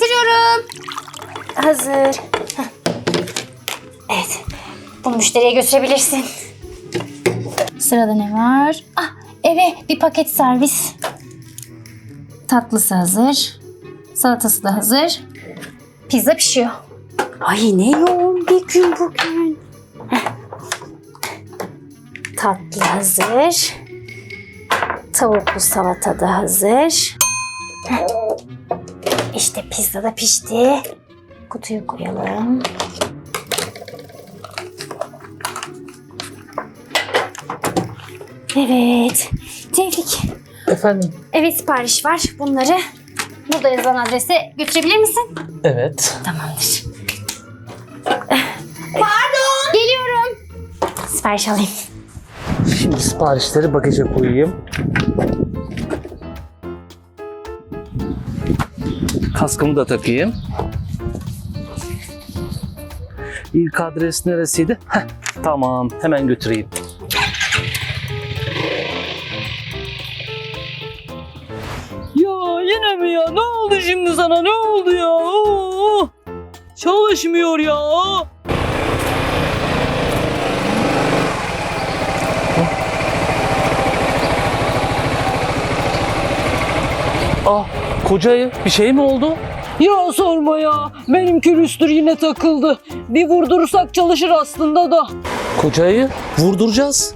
Getiriyorum. Hazır. Evet. Bu müşteriye götürebilirsin. Sırada ne var? Ah eve bir paket servis. Tatlısı hazır. Salatası da hazır. Pizza pişiyor. Ay ne yoğun bir gün bugün. Tatlı hazır. Tavuklu salata da hazır. İşte pizza da pişti. Kutuya koyalım. Evet. Tevfik. Efendim? Evet sipariş var. Bunları burada yazılan adrese götürebilir misin? Evet. Tamamdır. Pardon. Geliyorum. Sipariş alayım. Şimdi siparişleri bagaja koyayım. Kaskımı da takayım. İlk adres neresiydi? Heh, tamam hemen götüreyim. Ya yine mi ya? Ne oldu şimdi sana? Ne oldu ya? Çalışmıyor ya. Ah kocayı bir şey mi oldu? Ya sorma ya. Benim külüstür yine takıldı. Bir vurdurursak çalışır aslında da. Kocayı vurduracağız.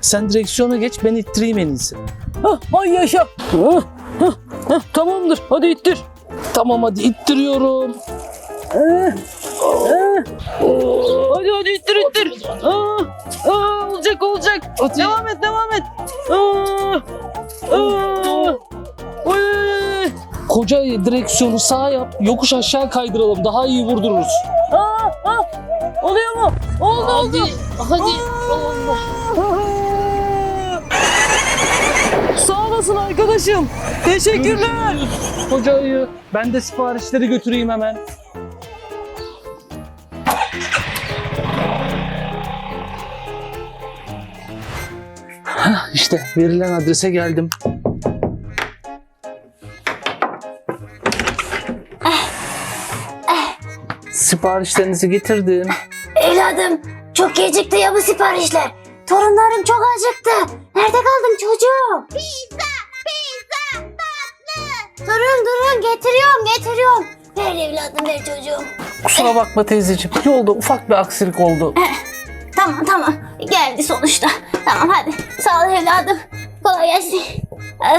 Sen direksiyona geç ben ittireyim en iyisi. Hah, ay yaşa. Hah, hah, hah, tamamdır. Hadi ittir. Tamam hadi ittiriyorum. Eh. Hadi hadi ittir ittir. Aa, aa, olacak olacak. Hadi. Devam et devam et. Aa, aa. Kocayı direksiyonu sağa yap, yokuş aşağı kaydıralım. Daha iyi vurdururuz. Aa, aa. Oluyor mu? Oldu oldu. Hadi. Sağ olasın arkadaşım. Teşekkürler. Kocayı ben de siparişleri götüreyim hemen. Hah, İşte verilen adrese geldim. Siparişlerinizi getirdim. Evladım çok gecikti ya bu siparişler. Torunlarım çok acıktı. Nerede kaldın çocuğum? Pizza, pizza, tatlı. Durun durun getiriyorum getiriyorum. Ver evladım ver çocuğum. Kusura bakma teyzeciğim. Yolda ufak bir aksilik oldu. Tamam tamam geldi sonuçta. Tamam hadi sağ ol evladım. Kolay gelsin. Ah.